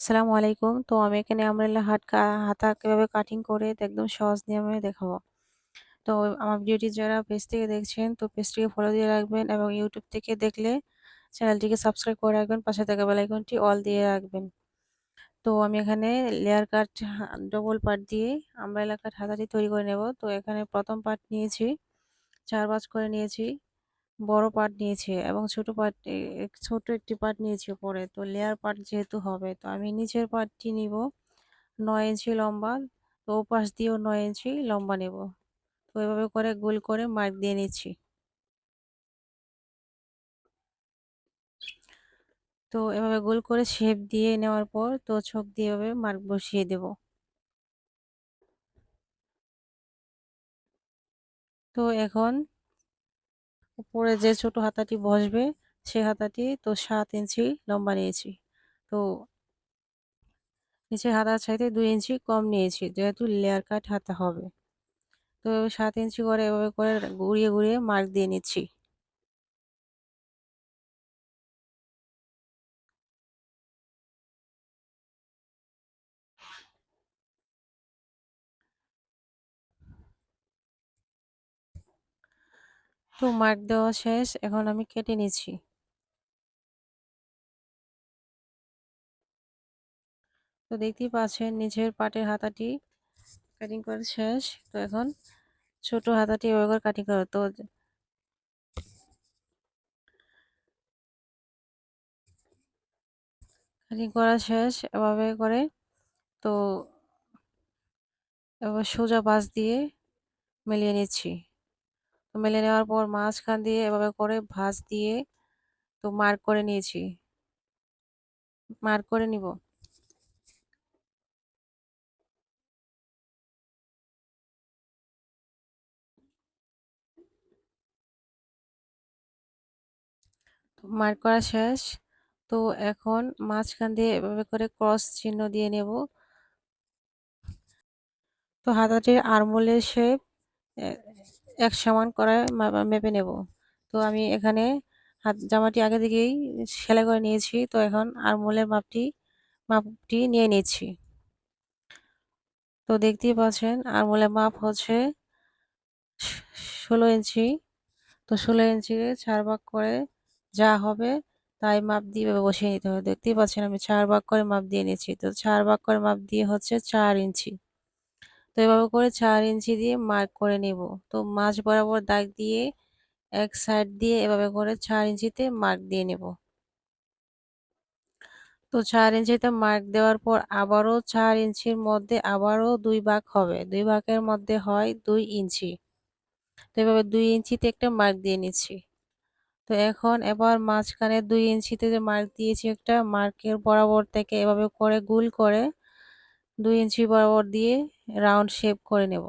আসসালামু আলাইকুম। তো আমি এখানে আমব্রেলা হাট কা হাতা কীভাবে কাটিং করে একদম সহজ নিয়মে দেখাবো। তো আমার ভিডিওটি যারা পেজ থেকে দেখছেন তো পেজটিকে ফলো দিয়ে রাখবেন এবং ইউটিউব থেকে দেখলে চ্যানেলটিকে সাবস্ক্রাইব করে রাখবেন। পাশে থাকা বেল আইকনটি অল দিয়ে রাখবেন। তো আমি এখানে লেয়ার কাট ডবল পার্ট দিয়ে আমব্রেলা কাট হাতাটি তৈরি করে নেব। তো এখানে প্রথম পার্ট নিয়েছি, ৪ ভাঁজ করে নিয়েছি। বড় পার্ট নিয়েছি এবং ছোট পার্ট ছোট একটি পার্ট নিয়েছি উপরে। তো লেয়ার পার্ট যেহেতু হবে, তো আমি নিচের পার্টটি নিব নয় ইঞ্চি লম্বা। তো ওপাশ দিয়েও নয় ইঞ্চি লম্বা নেব। তো এভাবে করে গোল করে মার্ক দিয়ে নিচ্ছি। তো এভাবে গোল করে শেপ দিয়ে নেওয়ার পর, তো ছক দিয়ে এভাবে মার্ক বসিয়ে দেব। তো এখন উপরে যে ছোট হাতাটি বসবে সে হাতাটি তো সাত ইঞ্চি লম্বা নিয়েছি। তো নিচের হাতার চাইতে দুই ইঞ্চি কম নিয়েছি যেহেতু লেয়ার কাট হাতা হবে। তো সাত ৭ ইঞ্চি করে এভাবে করে ঘুরিয়ে, ঘুরিয়ে মার্ক দিয়ে নিচ্ছি। তো মার্ক দেওয়া শেষ। এখন আমি কেটে নিচ্ছি। তো দেখতেই পাচ্ছেন নিচের পাটের হাতাটি কাটিং করা শেষ। তো এখন ছোট হাতাটি এভাবে করে কাটিং করব। তো কাটিং করা শেষ এভাবে করে তো এবার সোজা ভাঁজ দিয়ে মিলিয়ে নিচ্ছি। তো মিলিয়ে নেওয়ার পর মাঝখান দিয়ে এভাবে করে ভাঁজ দিয়ে তো মার্ক করে নিয়েছি। মার্ক করে নিব। মার্ক করা শেষ। তো এখন মাঝখান দিয়ে এভাবে করে ক্রস চিহ্ন দিয়ে নেব। তো হাতাটির আরমোলের শেপ এক সমান করে মেপে নেব। তো আমি এখানে হাত, জামাটি আগে থেকেই সেলাই করে নিয়েছি। তো এখন আরমোলের মাপটি মাপটি নিয়ে নিচ্ছি। তো দেখতেই পাচ্ছেন, আরমোলের মাপ হচ্ছে ১৬ ইঞ্চি। তো ১৬ ইঞ্চিকে চার ভাগ করে যা হবে তাই মাপ দিয়ে বসিয়ে নিতে হবে। দেখতেই পাচ্ছেন আমি চার ভাগ করে মাপ দিয়ে নিচ্ছি। তো চার ভাগ করে মাপ দিয়ে হচ্ছে চার ইঞ্চি। তো এভাবে করে চার ইঞ্চি দিয়ে মার্ক করে নেব। তো মাঝ বরাবর দাগ দিয়ে এক সাইড দিয়ে এভাবে করে চার ইঞ্চিতে মার্ক দিয়ে নেব। তো চার ইঞ্চিতে মার্ক দেওয়ার পর আবারও চার ইঞ্চির মধ্যে আবারও দুই ভাগ হবে। দুই ভাগের মধ্যে হয় দুই ইঞ্চি। তো এভাবে দুই ইঞ্চিতে একটা মার্ক দিয়ে নিচ্ছি। তো এখন এবার মাঝখানে দুই ইঞ্চিতে যে মার্ক দিয়েছি একটা মার্কের বরাবর থেকে এভাবে করে গোল করে দুই ইঞ্চি বরাবর দিয়ে রাউন্ড শেপ করে নেব।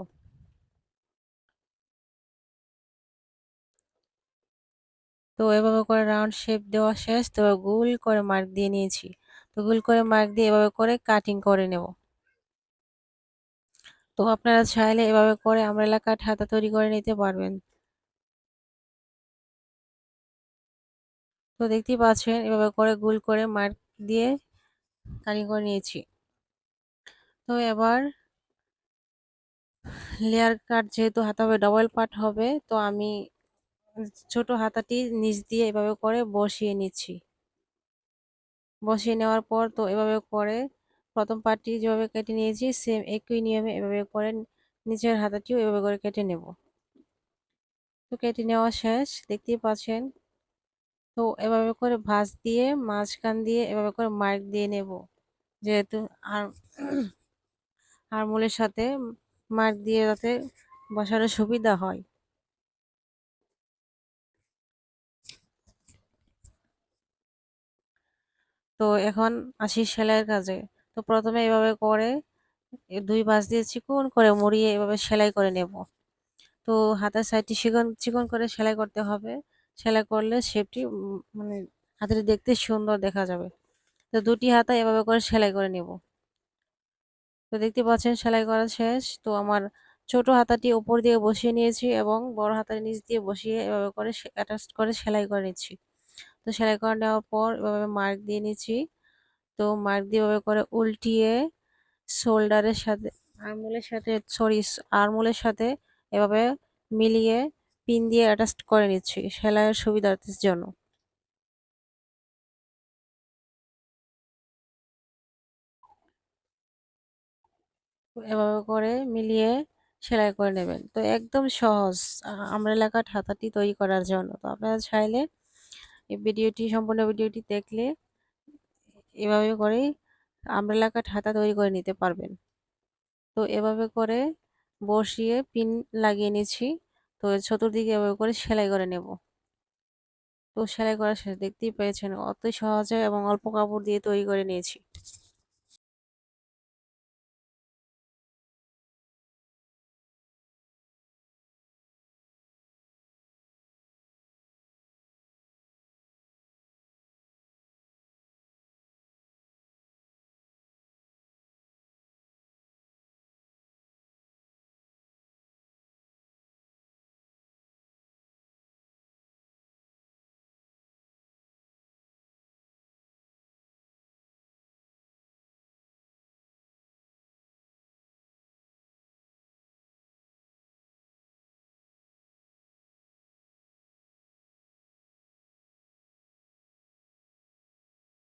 তো এভাবে করে রাউন্ড শেপ দেওয়া শেষ। তো গোল করে মার্ক দিয়ে নিয়েছি। তো গোল করে মার্ক দিয়ে এভাবে করে কাটিং করে নেব। তো আপনারা চাইলে এভাবে করে আমব্রেলা কাট হাতা তৈরি করে নিতে পারবেন। তো দেখতেই পাচ্ছেন, এভাবে করে গোল করে মার্ক দিয়ে কাটিং করে নিয়েছি। তো এবার লেয়ার কাট যেহেতু হাতা হবে ডবল পার্ট হবে, তো আমি ছোট হাতাটি নিচ দিয়ে এভাবে করে বসিয়ে নিচ্ছি। বসিয়ে নেওয়ার পর তো এভাবে করে প্রথম পার্টটি যেভাবে কেটে নিয়েছি সেম একই নিয়মে এভাবে করে নিচের হাতাটিও এভাবে করে কেটে নেব। তো কেটে নেওয়া শেষ, দেখতেই পাচ্ছেন। তো এভাবে করে ভাঁজ দিয়ে মাঝখান দিয়ে এভাবে করে মার্ক দিয়ে নেব। যেহেতু আর আরমোলের সাথে মার্ক দিয়ে যাতে বসানো সুবিধা হয়। তো এখন আসি সেলাইয়ের কাজে। তো প্রথমে এভাবে করে দুই ২ পাশ দিয়ে চিকন করে মুড়িয়ে এভাবে সেলাই করে নেব। তো হাতের সাইডটি চিকন, চিকন করে সেলাই করতে হবে। সেলাই করলে শেপটি মানে হাতাটি দেখতে সুন্দর দেখা যাবে। তো দুটি হাতা এভাবে করে সেলাই করে নেব। তো দেখতে পাচ্ছেন সেলাই করা শেষ। তো আমার ছোট হাতাটি উপর দিয়ে বসিয়ে নিয়েছি এবং বড় হাতার নিচ দিয়ে বসিয়ে এভাবে করে অ্যাটাচ করে সেলাই করে নিচ্ছি। তো সেলাই করে নেওয়ার পর এভাবে মার্ক দিয়ে নিচ্ছি। তো মার্ক দিয়ে এভাবে করে উল্টিয়ে শোল্ডারের সাথে আঙুলের সাথে, সরি, আরমোলের সাথে এভাবে মিলিয়ে পিন দিয়ে অ্যাটাচ করে নিচ্ছি সেলাইয়ের সুবিধার্থের জন্য এভাবে করে মিলিয়ে সেলাই করে নেবেন। তো একদম সহজ আমরা এলাকার হাতাটি তৈরি করার জন্য। তো আপনারা চাইলে এই ভিডিওটি, সম্পূর্ণ ভিডিওটি দেখলে এভাবে করেই আমরা এলাকার হাতা তৈরি করে নিতে পারবেন। তো এভাবে করে বসিয়ে পিন লাগিয়ে নিচ্ছি। তো চতুর্দিকে এভাবে করে সেলাই করে নেব। তো সেলাই করার শেষ, দেখতেই পেয়েছেন। অত সহজে এবং অল্প কাপড় দিয়ে তৈরি করে নিয়েছি।